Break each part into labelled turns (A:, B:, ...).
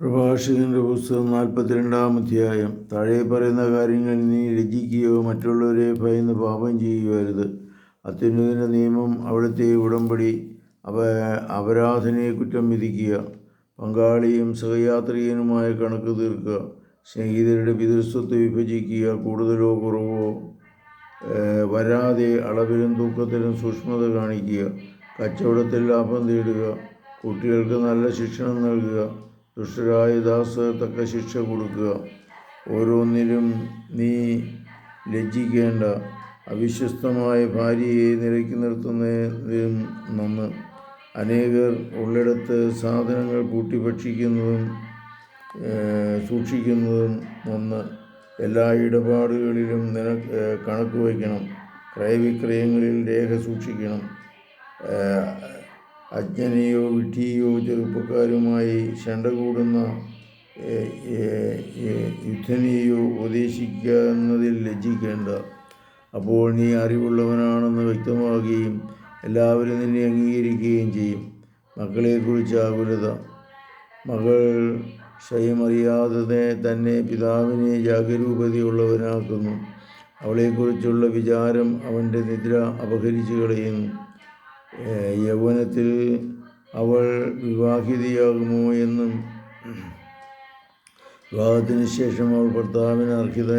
A: പ്രഭാഷകന്റെ പുസ്തകം നാൽപ്പത്തിരണ്ടാം അധ്യായം. താഴെ പറയുന്ന കാര്യങ്ങൾ നീ രചിക്കുകയോ മറ്റുള്ളവരെ ഭയന്ന് പാപം ചെയ്യുകയരുത്. അത്യുന്നതിന്റെ നിയമം അവിടുത്തെ ഉടമ്പടി അവ അപരാധനെ കുറ്റം വിധിക്കുക. പങ്കാളിയും സഹയാത്രികനുമായ കണക്ക് തീർക്കുക. സ്നേഹിതരുടെ പിതൃസ്വത്ത് വിഭജിക്കുക. കൂടുതലോ കുറവോ വരാതെ അളവിലും തൂക്കത്തിലും സൂക്ഷ്മത കാണിക്കുക. കച്ചവടത്തിൽ ലാഭം നേടുക. കുട്ടികൾക്ക് നല്ല ശിക്ഷണം നൽകുക. ദുഷ്ടരായ ദാസ് തക്ക ശിക്ഷ കൊടുക്കുക. ഓരോന്നിലും നീ ലജ്ജിക്കേണ്ട. അവിശ്വസ്തമായ ഭാര്യയെ നിലയ്ക്ക് നിർത്തുന്നതിലും നന്ന് അനേകർ ഉള്ളിടത്ത് സാധനങ്ങൾ കൂട്ടിഭക്ഷിക്കുന്നതും സൂക്ഷിക്കുന്നതും നന്ന് എല്ലാ ഇടപാടുകളിലും നിനക്ക് കണക്ക് വയ്ക്കണം. ക്രയവിക്രയങ്ങളിൽ രേഖ സൂക്ഷിക്കണം. അജ്ഞനെയോ വിഡ്ഢിയോ ചെറുപ്പക്കാരുമായി ശണ്ട കൂടുന്ന യുദ്ധനെയോ ഉപദേശിക്കുന്നതിൽ ലജ്ജിക്കേണ്ട. അപ്പോൾ നീ അറിവുള്ളവനാണെന്ന് വ്യക്തമാകുകയും എല്ലാവരും നിന്നെ അംഗീകരിക്കുകയും ചെയ്യും. മക്കളെക്കുറിച്ച് ആകുലത. മകൾ സ്വയമറിയാതെ തന്നെ പിതാവിനെ ജാഗരൂകതയുള്ളവനാക്കുന്നു. അവളെക്കുറിച്ചുള്ള വിചാരം അവന്റെ നിദ്ര അപഹരിച്ചു കളയുന്നു. യൗവനത്തിൽ അവൾ വിവാഹിതയാകുമോ എന്നും വിവാഹത്തിന് ശേഷം അവൾ ഭർത്താവിന് അർഹിത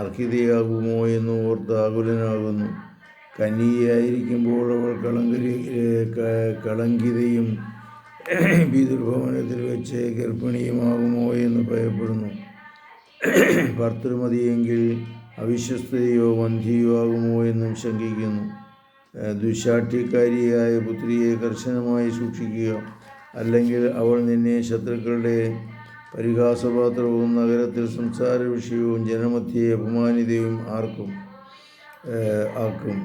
A: അർഹിതയാകുമോ എന്ന് ഓർത്ത് ആകുലനാകുന്നു. കന്നിയായിരിക്കുമ്പോൾ അവൾ കളങ്കരി കളങ്കിതയും പിതൃഭവനത്തിൽ വെച്ച് ഗർഭിണിയുമാകുമോ എന്ന് ഭയപ്പെടുന്നു. ഭർത്തൃമതിയെങ്കിൽ അവിശ്വസ്തയോ വന്ധ്യയോ ആകുമോ എന്നും ശങ്കിക്കുന്നു. ദുശാഠ്യക്കാരിയായ പുത്രിയെ കർശനമായി സൂക്ഷിക്കുക. അല്ലെങ്കിൽ അവൾ നിന്നെ ശത്രുക്കളുടെ പരിഹാസപാത്രവും നഗരത്തിൽ സംസാര വിഷയവും ജനമധ്യയെ അപമാനിതയും ആർക്കും ആക്കും.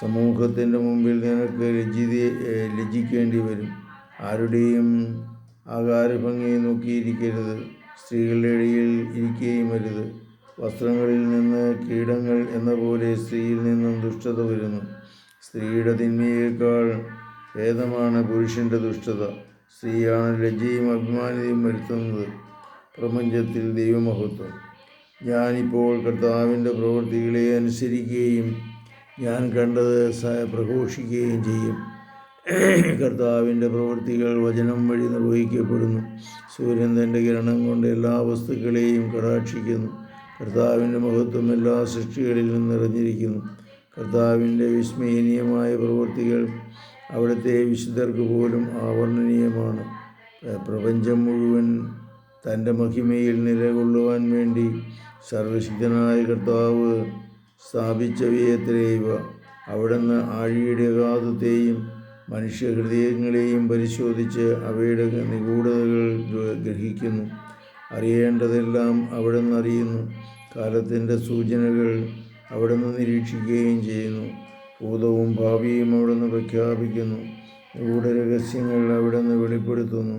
A: സമൂഹത്തിന്റെ മുമ്പിൽ നിനക്ക് ലജ്ജിത ലജ്ജിക്കേണ്ടി വരും. ആരുടെയും ആകാരഭംഗി നോക്കിയിരിക്കരുത്. സ്ത്രീകളുടെ ഇടയിൽ ഇരിക്കുകയും അരുത്. വസ്ത്രങ്ങളിൽ നിന്ന് കീടങ്ങൾ എന്ന പോലെ സ്ത്രീയിൽ നിന്നും ദുഷ്ടത വരുന്നു. സ്ത്രീയുടെ തിന്മയേക്കാൾ ഭേദമാണ് പുരുഷന്റെ ദുഷ്ടത. സ്ത്രീയാണ് ലജ്ജയും അഭിമാനതയും വരുത്തുന്നത്. പ്രപഞ്ചത്തിൽ ദൈവമഹത്വം. ഞാനിപ്പോൾ കർത്താവിന്റെ പ്രവൃത്തികളെ അനുസരിക്കുകയും ഞാൻ കണ്ടത് പ്രഘോഷിക്കുകയും ചെയ്യും. കർത്താവിന്റെ പ്രവൃത്തികൾ വചനം വഴി നിർവഹിക്കപ്പെടുന്നു. സൂര്യൻ തന്റെ കിരണം കൊണ്ട് എല്ലാ വസ്തുക്കളെയും കടാക്ഷിക്കുന്നു. കർത്താവിന്റെ മഹത്വം എല്ലാ സൃഷ്ടികളിലും നിറഞ്ഞിരിക്കുന്നു. കർത്താവിന്റെ വിസ്മയനീയമായ പ്രവൃത്തികൾ അവിടുത്തെ വിശുദ്ധർക്ക് പോലും ആവർണനീയമാണ് പ്ര- പ്രപഞ്ചം മുഴുവൻ തന്റെ മഹിമയിൽ നിലകൊള്ളുവാൻ വേണ്ടി സർവശുദ്ധനായ കർത്താവ് സ്ഥാപിച്ചവയത്രേ ഇവ. അവിടുന്ന് ആഴിയുടെ അഗാധത്തെയും മനുഷ്യഹൃദയങ്ങളെയും പരിശോധിച്ച് അവയുടെ നിഗൂഢതകൾ ഗ്രഹിക്കുന്നു. അറിയേണ്ടതെല്ലാം അവിടുന്ന് അറിയുന്നു. കാലത്തിന്റെ സൂചനകൾ അവിടുന്ന് നിരീക്ഷിക്കുകയും ചെയ്യുന്നു. ഭൂതവും ഭാവിയും അവിടുന്ന് പ്രഖ്യാപിക്കുന്നു. നിഗൂഢരഹസ്യങ്ങൾ അവിടുന്ന് വെളിപ്പെടുത്തുന്നു.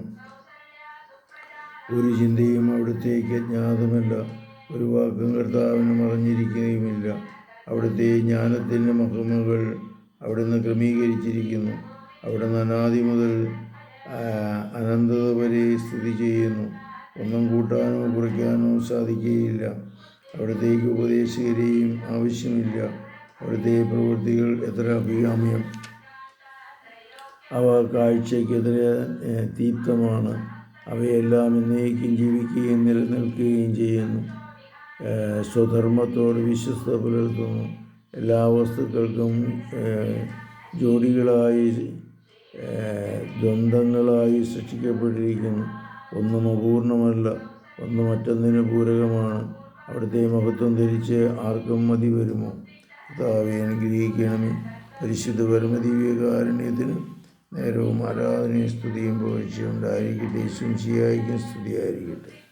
A: ഒരു ചിന്തയും അവിടുത്തേക്ക് അജ്ഞാതമല്ല. ഒരു വാക്കും കർത്താവിന് മറഞ്ഞിരിക്കുകയുമില്ല അവിടുത്തെ ജ്ഞാനത്തിന്റെ മഹിമകൾ അവിടുന്ന് ക്രമീകരിച്ചിരിക്കുന്നു. അവിടുന്ന് അനാദി മുതൽ അനന്തത വരെ സ്ഥിതി ചെയ്യുന്നു. ഒന്നും കൂട്ടാനോ കുറയ്ക്കാനോ സാധിക്കുകയില്ല. അവിടത്തേക്ക് ഉപദേശകരെയും ആവശ്യമില്ല. അവിടുത്തെ പ്രവൃത്തികൾ എത്ര അഭികാമ്യം. അവ കാഴ്ചയ്ക്കെതിരെ തീപ്തമാണ് അവയെല്ലാം എന്നേക്കും ജീവിക്കുകയും നിലനിൽക്കുകയും ചെയ്യുന്നു. സ്വധർമ്മത്തോട് വിശ്വസ്ത പുലർത്തുന്നു. എല്ലാ വസ്തുക്കൾക്കും ജോഡികളായി ദ്വന്ദ്ങ്ങളായി സൃഷ്ടിക്കപ്പെട്ടിരിക്കുന്നു. ഒന്നും അപൂർണമല്ല ഒന്ന് മറ്റൊന്നിന് പൂരകമാണ്. അവിടുത്തെ മഹത്വം ധരിച്ച് ആർക്കും മതി വരുമോ? കർത്താവെ അനുഗ്രഹിക്കണമേ. പരിശുദ്ധ പരമദിവ്യകാരുണ്യത്തിന് നേരവും ആരാധനയും സ്തുതിയും പ്രവേശിച്ചുണ്ടായിരിക്കട്ടെ ശുംശിയായിരിക്കും സ്തുതിയായിരിക്കട്ടെ.